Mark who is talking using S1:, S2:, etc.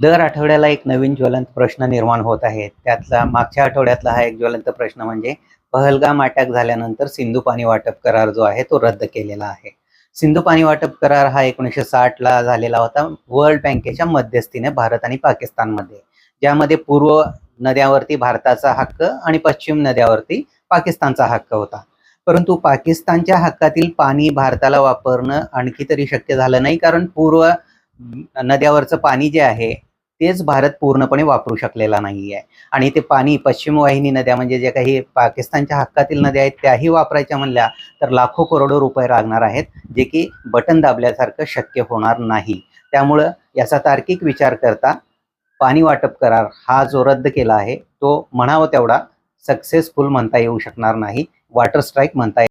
S1: दर आठवड्याला एक नवीन ज्वलंत प्रश्न निर्माण होत आहे. त्यातला मागच्या आठवड्यातला हा एक ज्वलंत प्रश्न म्हणजे पहलगाम अटॅक झाल्यानंतर सिंधू पाणी वाटप करार जो आहे तो रद्द केलेला आहे. सिंधू पाणी वाटप करार हा एकोणीसशे साठला झालेला होता. वर्ल्ड बँकेच्या मध्यस्थीने भारत आणि पाकिस्तानमध्ये. ज्यामध्ये पूर्व नद्यावरती भारताचा हक्क आणि पश्चिम नद्यावरती पाकिस्तानचा हक्क होता. परंतु पाकिस्तानच्या हक्कातील पाणी भारताला वापरणं आणखी तरी शक्य झालं नाही कारण पूर्व नद्यावरचं पाणी जे आहे तेच भारत पूर्णपणे वापरू शकलेला नाही आहे आणि ते पाणी पश्चिम वाहिनी नद्या म्हणजे जे काही पाकिस्तानच्या हक्कातील नद्या आहेत त्याही वापरायच्या म्हणल्या तर लाखो करोडो रुपये लागणार आहेत जे की बटन दाबल्यासारखं शक्य होणार नाही. त्यामुळं याचा तार्किक विचार करता पाणी वाटप करार हा जो रद्द केला आहे तो म्हणावा तेवढा सक्सेसफुल म्हणता येऊ शकणार नाही. वॉटर स्ट्राईक म्हणता